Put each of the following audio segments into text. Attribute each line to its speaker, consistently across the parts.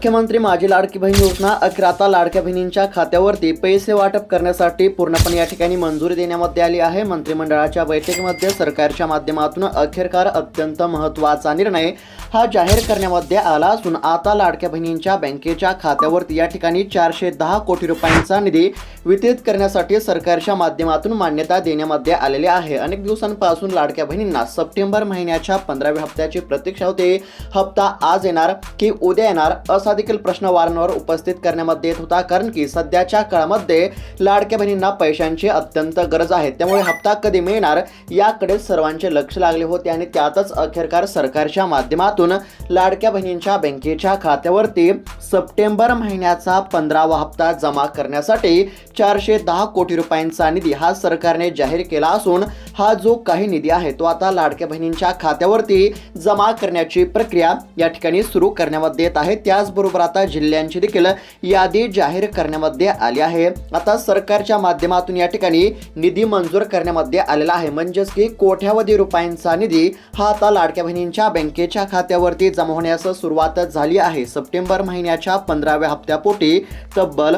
Speaker 1: मुख्यमंत्री माझी लाडकी बहीण योजना अखेर आता लाडक्या बहिणींच्या खात्यावरती पैसे वाटप करण्यासाठी पूर्णपणे या ठिकाणी मंजुरी देण्यामध्ये आली आहे. मंत्रिमंडळाच्या बैठकीमध्ये सरकारच्या माध्यमातून अखेरकार अत्यंत महत्त्वाचा निर्णय हा जाहीर करण्यामध्ये आला असून आता लाडक्या बहिणींच्या बँकेच्या खात्यावरती या ठिकाणी चारशे दहा कोटी रुपयांचा निधी वितरित करण्यासाठी सरकारच्या माध्यमातून मान्यता देण्यामध्ये आलेली आहे. अनेक दिवसांपासून लाडक्या बहिणींना सप्टेंबर महिन्याच्या पंधराव्या हप्त्याची प्रतीक्षा होते. हप्ता आज येणार की उद्या येणार असा देखील प्रश्न वारंवार उपस्थित करण्यामध्ये येत होता कारण की सध्याच्या काळामध्ये लाडक्या बहिणींना पैशांची अत्यंत गरज आहे. त्यामुळे हप्ता कधी मिळणार याकडे सर्वांचे लक्ष लागले होते आणि त्यातच अखेरकार सरकारच्या माध्यमातून लाडक्या बहिणींच्या बँकेच्या खात्यावरती सप्टेंबर महिन्याचा पंधरावा हप्ता जमा करण्यासाठी चारशे दहा कोटी रुपयांचा निधी हा सरकारने जाहीर केला असून हा जो काही निधी आहे तो आता लाडक्या बहिणींच्या खात्यावरती जमा करण्याची प्रक्रिया या ठिकाणी सुरू करण्यामध्ये येत आहे. त्याचबरोबर आता जिल्ह्यांची देखील यादी जाहीर करण्यामध्ये आली आहे. आता सरकारच्या माध्यमातून या ठिकाणी निधी मंजूर करण्यामध्ये आलेला आहे. म्हणजेच की कोट्यावधी रुपयांचा निधी हा आता लाडक्या बहिणींच्या बँकेच्या खात्यावरती जमा होण्यास सुरुवात झाली आहे. सप्टेंबर महिन्याच्या पंधराव्या हप्त्यापोटी तब्बल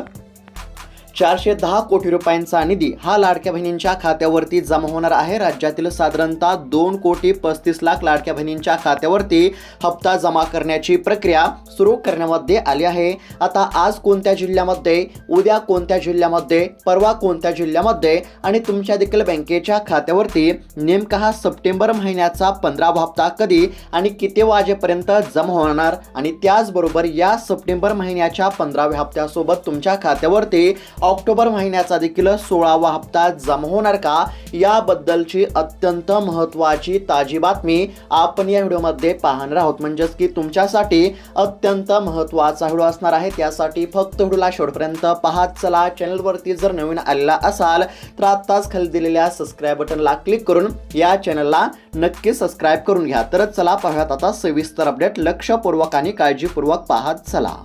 Speaker 1: चारशे दहा कोटी रुपयांचा निधी हा लाडक्या बहिणींच्या खात्यावरती जमा होणार आहे. राज्यातील साधारणतः दोन कोटी पस्तीस लाख लाडक्या बहिणींच्या खात्यावरती हप्ता जमा करण्याची प्रक्रिया सुरू करण्यामध्ये आली आहे. आता आज कोणत्या जिल्ह्यामध्ये उद्या कोणत्या जिल्ह्यामध्ये परवा कोणत्या जिल्ह्यामध्ये आणि तुमच्या देखील बँकेच्या खात्यावरती नेमका हा सप्टेंबर महिन्याचा पंधरावा हप्ता कधी आणि किती वाजेपर्यंत जमा होणार आणि त्याचबरोबर या सप्टेंबर महिन्याच्या पंधराव्या हप्त्यासोबत तुमच्या खात्यावरती ऑक्टोबर महिन्याचा देखील सोळावा हप्ता जमा होणार का? याबद्दलची अत्यंत महत्त्वाची ताजी बातमी आपण या व्हिडिओमध्ये पाहणार आहोत. म्हणजेच की तुमच्यासाठी अत्यंत महत्त्वाचा व्हिडिओ असणार आहे. त्यासाठी फक्त व्हिडिओला शेवटपर्यंत पाहत चला. चॅनलवरती जर नवीन आलेला असाल तर आत्ताच खाली दिलेल्या सबस्क्राईब बटनला क्लिक करून या चॅनलला नक्की सबस्क्राईब करून घ्या. तर चला पाहूयात आता सविस्तर अपडेट लक्षपूर्वक आणि काळजीपूर्वक पाहत चला.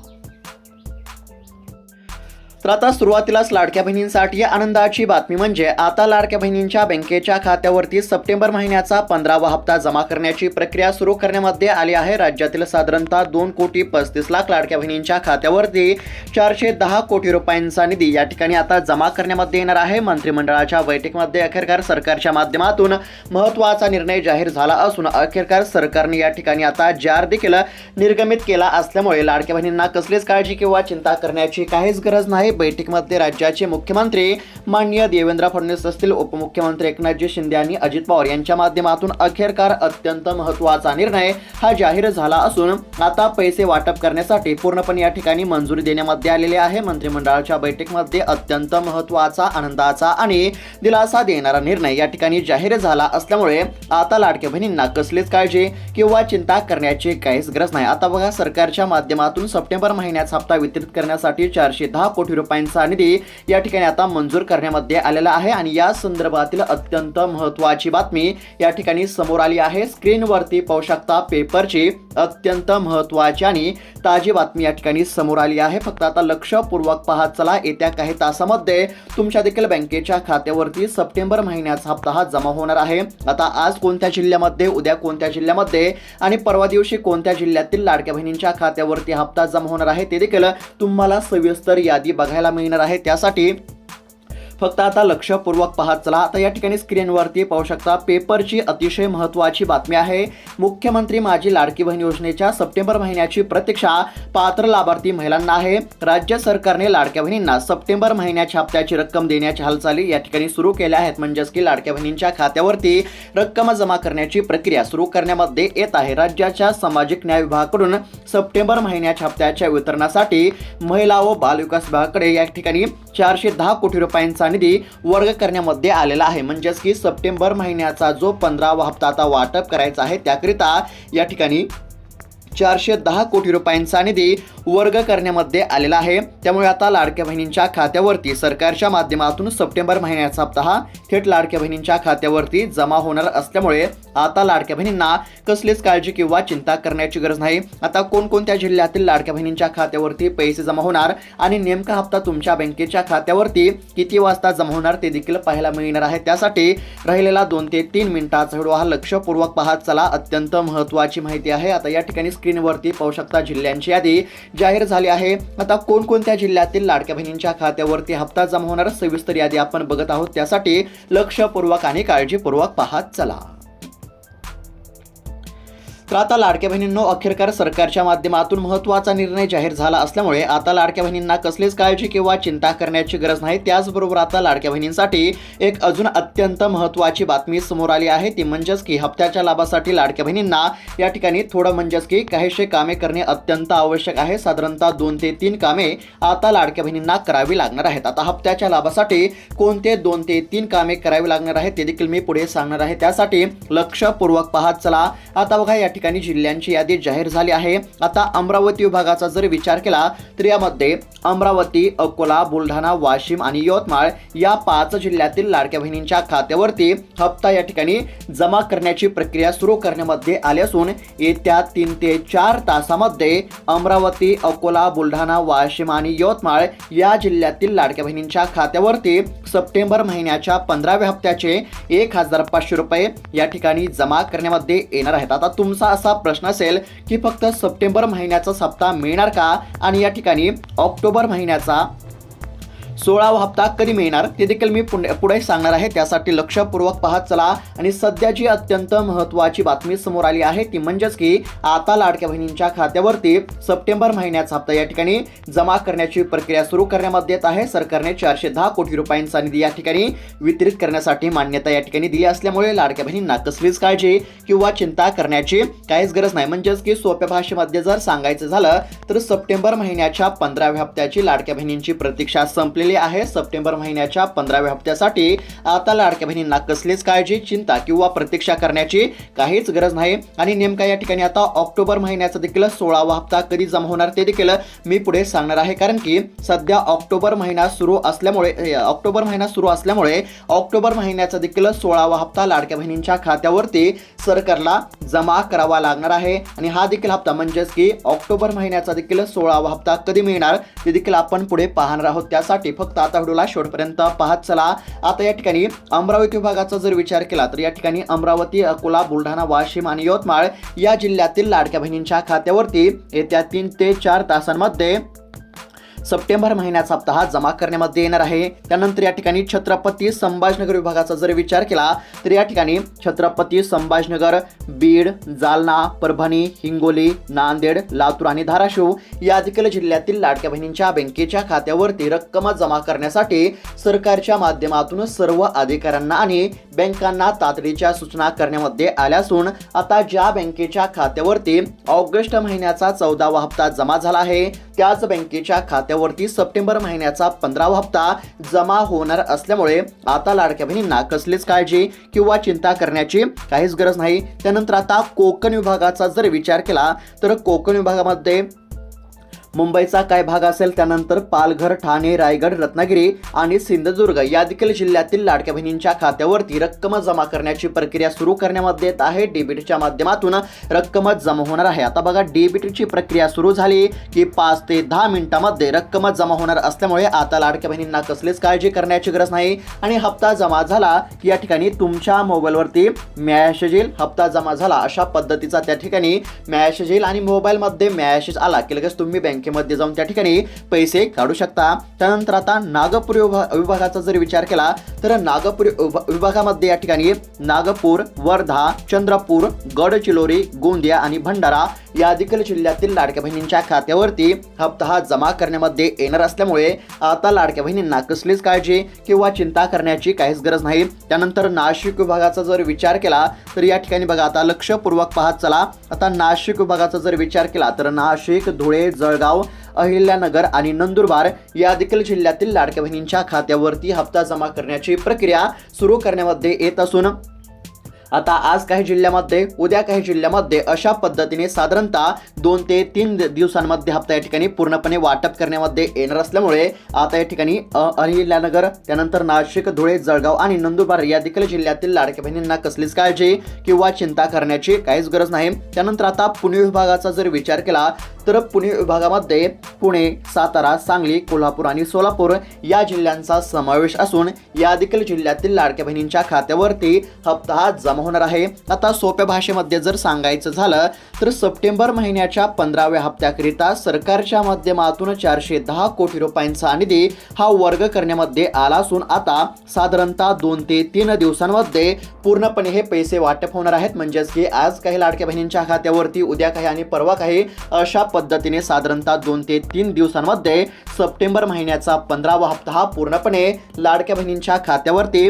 Speaker 1: तर आता सुरुवातीलाच लाडक्या बहिणींसाठी आनंदाची बातमी म्हणजे आता लाडक्या बहिणींच्या बँकेच्या खात्यावरती सप्टेंबर महिन्याचा पंधरावा हप्ता जमा करण्याची प्रक्रिया सुरू करण्यामध्ये आली आहे. राज्यातील साधारणतः दोन कोटी पस्तीस लाख लाडक्या बहिणींच्या खात्यावरती चारशे दहा कोटी रुपयांचा निधी या ठिकाणी आता जमा करण्यामध्ये येणार आहे. मंत्रिमंडळाच्या बैठकीमध्ये अखेरकार सरकारच्या माध्यमातून महत्त्वाचा निर्णय जाहीर झाला असून अखेरकार सरकारने या ठिकाणी आता जार देखील निर्गमित केला असल्यामुळे लाडक्या बहिणींना कसलीच काळजी किंवा चिंता करण्याची काहीच गरज नाही. बैठकीमध्ये राज्याचे मुख्यमंत्री माननीय देवेंद्र फडणवीस असतील उपमुख्यमंत्री एकनाथजी शिंदे आणि अजित पवार यांच्या माध्यमातून अखेरकार अत्यंत महत्त्वाचा निर्णय हा जाहीर झाला असून आता पैसे वाटप करण्यासाठी पूर्णपणे या ठिकाणी मंजुरी देण्यामध्ये आलेली आहे. मंत्रिमंडळाच्या बैठकीमध्ये अत्यंत महत्त्वाचा आनंदाचा आणि दिलासा देणारा निर्णय या ठिकाणी जाहीर झाला असल्यामुळे आता लाडक्या बहिणींना कसलीच काळजी किंवा चिंता करण्याची काहीच गरज नाही. आता बघा सरकारच्या माध्यमातून सप्टेंबर महिन्याचा हप्ता वितरित करण्यासाठी चारशे दहा कोटी रुपये रुपयांचा निधी या ठिकाणी आता मंजूर करण्यामध्ये आलेला आहे. आणि या संदर्भातील अत्यंत महत्त्वाची बातमी या ठिकाणी समोर आली आहे. स्क्रीनवरती पाहू शकता पेपरची. अत्यंत महत्त्वाची आणि ताजी बातमी या ठिकाणी समोर आली आहे. फक्त आता लक्षपूर्वक पाहत चला. येत्या काही तासामध्ये तुमच्या देखील बँकेच्या खात्यावरती सप्टेंबर महिन्याचा हप्ता हा जमा होणार आहे. आता आज कोणत्या जिल्ह्यामध्ये उद्या कोणत्या जिल्ह्यामध्ये आणि परवा दिवशी कोणत्या जिल्ह्यातील लाडक्या बहिणींच्या खात्यावरती हप्ता जमा होणार आहे ते देखील तुम्हाला सविस्तर यादी बघायला मिळणार आहे. त्यासाठी फक्त आता लक्षपूर्वक पाहत चला. आता या ठिकाणी स्क्रीनवरती पाहू शकता पेपरची अतिशय महत्त्वाची बातमी आहे. मुख्यमंत्री माझी लाडकी बहीण योजनेच्या सप्टेंबर महिन्याची प्रतीक्षा पात्र लाभार्थी महिलांना आहे. राज्य सरकारने लाडक्या बहिणींना सप्टेंबर महिन्याच्या हप्त्याची रक्कम देण्याच्या हालचाली या ठिकाणी सुरू केल्या आहेत. म्हणजेच की लाडक्या बहिणींच्या खात्यावरती रक्कम जमा करण्याची प्रक्रिया सुरू करण्यामध्ये येत आहे. राज्याच्या सामाजिक न्याय विभागाकडून सप्टेंबर महिन्याच्या हप्त्याच्या वितरणासाठी महिला व बालविकास विभागाकडे या ठिकाणी चारशे दहा कोटी रुपयांचा निधी वर्ग करण्यामध्ये आलेला आहे. म्हणजेच की सप्टेंबर महिन्याचा जो पंधरावा हप्ता आता वाटप करायचा आहे त्याकरिता या ठिकाणी चारशे दहा कोटी रुपयांचा निधी वर्ग करण्यामध्ये आलेला आहे. त्यामुळे आता लाडक्या बहिणींच्या खात्यावरती सरकारच्या माध्यमातून सप्टेंबर महिन्याचा हप्ता हा थेट लाडक्या बहिणींच्या खात्यावरती जमा होणार असल्यामुळे आता लाडक्या बहिणींना कसलीच काळजी किंवा चिंता करण्याची गरज नाही. आता कोणकोणत्या जिल्ह्यातील लाडक्या बहिणींच्या खात्यावरती पैसे जमा होणार आणि नेमका हप्ता तुमच्या बँकेच्या खात्यावरती किती वाजता जमा होणार ते देखील पाहायला मिळणार आहे. त्यासाठी राहिलेला दोन ते तीन मिनिटाचा व्हिडिओ हा लक्षपूर्वक पाहत चला अत्यंत महत्त्वाची माहिती आहे. आता या ठिकाणी स्क्रीनवरती पाहू शकता जिल्ह्यांची यादी जाहीर झाली आहे. आता कोणकोणत्या जिल्ह्यातील लाडक्या बहिणींच्या खात्यावरती हप्ता जमा होणार सविस्तर यादी आपण बघत आहोत. त्यासाठी लक्षपूर्वक आणि काळजीपूर्वक पाहत चला. तर आता लाडक्या बहिणींनो अखेरकार सरकारच्या माध्यमातून महत्त्वाचा निर्णय जाहीर झाला असल्यामुळे आता लाडक्या बहिणींना कसलीच काळजी किंवा चिंता करण्याची गरज नाही. त्याचबरोबर आता लाडक्या बहिणींसाठी एक अजून अत्यंत महत्त्वाची बातमी समोर आली आहे. ती म्हणजेच की हप्त्याच्या लाभासाठी लाडक्या बहिणींना या ठिकाणी थोडं म्हणजेच की काहीशे कामे करणे अत्यंत आवश्यक आहे. साधारणतः दोन ते तीन कामे आता लाडक्या बहिणींना करावी लागणार आहेत. आता हप्त्याच्या लाभासाठी कोणते दोन ते तीन कामे करावी लागणार आहेत ते देखील मी पुढे सांगणार आहे. त्यासाठी लक्षपूर्वक पाहत चला. आता बघा या ठिकाणी जिल्ह्यांची यादी जाहीर झाली आहे. आता अमरावती विभागाचा जर विचार केला तर यामध्ये अमरावती अकोला बुलढाणा वाशिम आणि यवतमाळ या पाच जिल्ह्यातील लाडक्या बहिणींच्या खात्यावरती हप्ता या ठिकाणी जमा करण्याची प्रक्रिया सुरू करण्यामध्ये आली असून येत्या तीन ते चार तासामध्ये अमरावती अकोला बुलढाणा वाशिम आणि यवतमाळ या जिल्ह्यातील लाडक्या बहिणींच्या खात्यावरती सप्टेंबर महिन्याच्या पंधराव्या हप्त्याचे एक हजार पाचशे रुपये या ठिकाणी जमा करण्यामध्ये येणार आहेत. आता तुमचा असा प्रश्न असेल की फक्त सप्टेंबर महिन्याचा सप्ताह मिळणार का? आणि या ठिकाणी ऑक्टोबर महिन्याचा सोळावा हप्ता कधी मिळणार ते देखील मी पुढे पुढे सांगणार आहे. त्यासाठी लक्षपूर्वक पाहत चला. आणि सध्या जी अत्यंत महत्त्वाची बातमी समोर आली आहे ती म्हणजेच की आता लाडक्या बहिणींच्या खात्यावरती सप्टेंबर महिन्याचा हप्ता या ठिकाणी जमा करण्याची प्रक्रिया सुरू करण्यामध्ये येत आहे. सरकारने चारशे दहा कोटी रुपयांचा निधी या ठिकाणी वितरित करण्यासाठी मान्यता या ठिकाणी दिली असल्यामुळे लाडक्या बहिणींना कसलीच काळजी किंवा चिंता करण्याची काहीच गरज नाही. म्हणजेच की सोप्या भाषेमध्ये जर सांगायचं झालं तर सप्टेंबर महिन्याच्या पंधराव्या हप्त्याची लाडक्या बहिणींची प्रतीक्षा संपलेली आहे. सप्टेंबर महिन्याच्या पंधराव्या हप्त्यासाठी आता लाडक्या बहिणींना कसलीच काळजी चिंता किंवा प्रतीक्षा करण्याची काहीच गरज नाही. आणि नेमका या ठिकाणी आता ऑक्टोबर महिन्याचा देखील सोळावा हप्ता कधी जमा होणार ते देखील मी पुढे सांगणार आहे. कारण की सध्या ऑक्टोबर महिना सुरू असल्यामुळे ऑक्टोबर महिना सुरू असल्यामुळे ऑक्टोबर महिन्याचा देखील सोळावा हप्ता लाडक्या बहिणींच्या खात्यावरती सरकारला जमा करावा लागणार आहे. आणि हा देखील हप्ता म्हणजेच की ऑक्टोबर महिन्याचा देखील सोळावा हप्ता कधी मिळणार ते देखील आपण पुढे पाहणार आहोत. त्यासाठी फक्त आता व्हिडिओला शेवटपर्यंत पाहत चला. आता या ठिकाणी अमरावती विभागाचा जर विचार केला तर या ठिकाणी अमरावती अकोला बुलढाणा वाशिम आणि यवतमाळ या जिल्ह्यातील लाडक्या बहिणींच्या खात्यावरती येत्या तीन ते चार तासांमध्ये सप्टेंबर महिन्याचा हप्ता हा जमा करण्यामध्ये येणार आहे. त्यानंतर या ठिकाणी छत्रपती संभाजनगर विभागाचा जर विचार केला तर या ठिकाणी छत्रपती संभाजनगर बीड जालना परभणी हिंगोली नांदेड लातूर आणि धाराशिव या देखील जिल्ह्यातील लाडक्या बहिणींच्या बँकेच्या खात्यावरती रक्कम जमा करण्यासाठी सरकारच्या माध्यमातून सर्व अधिकाऱ्यांना आणि बँकांना तातडीच्या सूचना करण्यामध्ये आल्या असून आता ज्या बँकेच्या खात्यावरती ऑगस्ट महिन्याचा चौदावा हप्ता जमा झाला आहे त्याच बँकेच्या खात्यावरती सप्टेंबर महिन्याचा पंधरावा हप्ता जमा होणार असल्यामुळे आता लाडक्या बहिणींना कसलीच काळजी किंवा चिंता करण्याची काहीच गरज नाही. त्यानंतर आता कोकण विभागाचा जर विचार केला तर कोकण विभागामध्ये मुंबईचा काय भाग असेल त्यानंतर पालघर ठाणे रायगड रत्नागिरी आणि सिंधुदुर्ग या देखील जिल्ह्यातील लाडक्या बहिणींच्या खात्यावरती रक्कम जमा करण्याची प्रक्रिया सुरू करण्यामध्ये येत आहे. डेबिटच्या माध्यमातून रक्कम जमा होणार आहे. आता बघा डेबिटची प्रक्रिया सुरू झाली की पाच ते दहा मिनिटांमध्ये रक्कम जमा होणार असल्यामुळे आता लाडक्या बहिणींना कसलीच काळजी करण्याची गरज नाही. आणि हप्ता जमा झाला की या ठिकाणी तुमच्या मोबाईलवरती मॅसेज येईल. हप्ता जमा झाला अशा पद्धतीचा त्या ठिकाणी मॅसेज येईल आणि मोबाईलमध्ये मॅसेज आला की लगेच तुम्ही बँकेमध्ये जाऊन त्या ठिकाणी पैसे काढू शकता. त्यानंतर आता नागपूर विभागाचा जर विचार केला तर नागपूर विभा- विभागामध्ये या ठिकाणी नागपूर वर्धा चंद्रपूर गडचिरोली गोंदिया आणि भंडारा या देखील जिल्ह्यातील लाडक्या बहिणींच्या खात्यावरती हप्ता हा जमा करण्यामध्ये येणार असल्यामुळे आता लाडक्या बहिणींना कसलीच काळजी किंवा चिंता करण्याची काहीच गरज नाही. त्यानंतर नाशिक विभागाचा जर विचार केला तर या ठिकाणी बघा आता लक्षपूर्वक पाहत चला. आता नाशिक विभागाचा जर विचार केला तर नाशिक धुळे जळगाव अहिल्यानगर आणि नंदुरबार या देखील जिल्ह्यातील लाडक्या बहिणींच्या खात्यावरती हप्ता जमा करण्याची प्रक्रिया सुरू करण्यामध्ये येत असून आता आज काही जिल्ह्यामध्ये उद्या काही जिल्ह्यामध्ये अशा पद्धतीने साधारणतः दोन ते तीन दिवसांमध्ये हप्ता या ठिकाणी पूर्णपणे वाटप करण्यामध्ये येणार असल्यामुळे आता या ठिकाणी अहिल्यानगर त्यानंतर नाशिक धुळे जळगाव आणि नंदुरबार या देखील जिल्ह्यातील लाडक्या बहिणींना कसलीच काळजी किंवा चिंता करण्याची काहीच गरज नाही. त्यानंतर आता पुणे विभागाचा जर विचार केला तर पुणे विभागामध्ये पुणे सातारा सांगली कोल्हापूर आणि सोलापूर या जिल्ह्यांचा समावेश असून या देखील जिल्ह्यातील लाडक्या बहिणींच्या खात्यावरती हप्ता जमा काम होणार आहे. आता सोप्या भाषेमध्ये जर सांगायचं झालं तर सप्टेंबर महिन्याच्या पंधराव्या हप्त्याकरिता सरकारच्या माध्यमातून चारशे दहा कोटी रुपयांचा निधी हा वर्ग करण्यामध्ये आला असून आता साधारणतः दोन ते तीन दिवसांमध्ये पूर्णपणे हे पैसे वाटप होणार आहेत. म्हणजेच की आज काही लाडक्या बहिणींच्या खात्यावरती उद्या काही आणि परवा काही अशा पद्धतीने साधारणतः दोन ते तीन दिवसांमध्ये सप्टेंबर महिन्याचा पंधरावा हप्ता हा पूर्णपणे लाडक्या बहिणींच्या खात्यावरती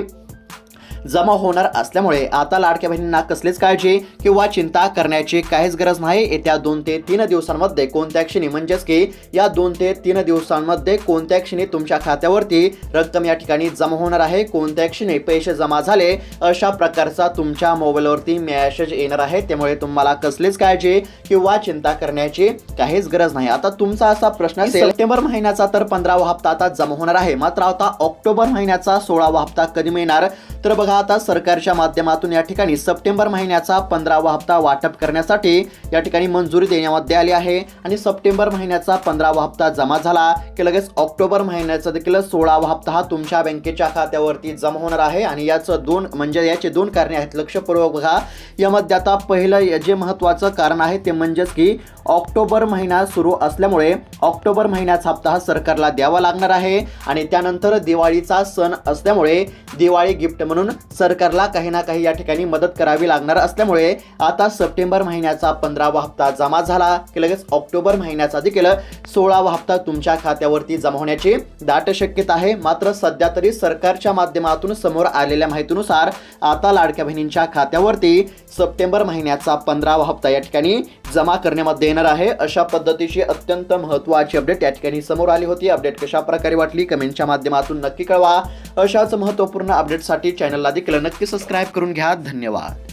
Speaker 1: जमा होणार असल्यामुळे आता लाडक्या बहिणींना कसलीच काळजी किंवा चिंता करण्याची काहीच गरज नाही. येत्या दोन ते तीन दिवसांमध्ये कोणत्या क्षणी म्हणजेच की या दोन ते तीन दिवसांमध्ये कोणत्या क्षणी तुमच्या खात्यावरती रक्कम या ठिकाणी जमा होणार आहे? कोणत्या क्षणी पैसे जमा झाले? अशा प्रकारचा तुमच्या मोबाईलवरती मेसेज येणार आहे. त्यामुळे तुम्हाला कसलीच काळजी किंवा चिंता करण्याची काहीच गरज नाही. आता तुमचा असा प्रश्न असेल सप्टेंबर महिन्याचा तर पंधरावा हप्ता आता जमा होणार आहे. मात्र आता ऑक्टोबर महिन्याचा सोळावा हप्ता कधी मिळणार? तर बघा आता सरकारच्या माध्यमातून या ठिकाणी सप्टेंबर महिन्याचा पंधरावा हप्ता वाटप करण्यासाठी या ठिकाणी मंजुरी देण्यामध्ये आली आहे. आणि सप्टेंबर महिन्याचा पंधरावा हप्ता जमा झाला की लगेच ऑक्टोबर महिन्याचा देखील सोळावा हप्ता हा तुमच्या बँकेच्या खात्यावरती जमा होणार आहे. आणि याचं दोन म्हणजे याचे दोन कारणे आहेत. लक्षपूर्वक बघा. यामध्ये आता पहिलं जे महत्त्वाचं कारण आहे ते म्हणजेच की ऑक्टोबर महिना सुरू असल्यामुळे ऑक्टोबर महिन्याचा हप्ता हा सरकारला द्यावा लागणार आहे. आणि त्यानंतर दिवाळीचा सण असल्यामुळे दिवाळी गिफ्ट म्हणून सरकारला काही ना काही या ठिकाणी मदत करावी लागणार असल्यामुळे आता सप्टेंबर महिन्याचा पंधरावा हप्ता जमा झाला. की लगेच ऑक्टोबर महिन्याचा देखील सोळावा हप्ता तुमच्या खात्यावरती जमा होण्याची दाट शक्यता आहे. मात्र सध्या तरी सरकारच्या माध्यमातून समोर आलेल्या माहितीनुसार आता लाडक्या बहिणींच्या खात्यावरती सप्टेंबर महिन्याचा पंधरावा हप्ता या ठिकाणी जमा करण्यामध्ये येणार आहे. अशा पद्धतीची अत्यंत महत्त्वाची अपडेट या ठिकाणी समोर आली होती. अपडेट कशा प्रकारे वाटली? कमेंटच्या माध्यमातून नक्की कळवा. अशाच महत्त्वपूर्ण अपडेटसाठी चॅनलला देखील नक्की सबस्क्राईब करून घ्या. धन्यवाद.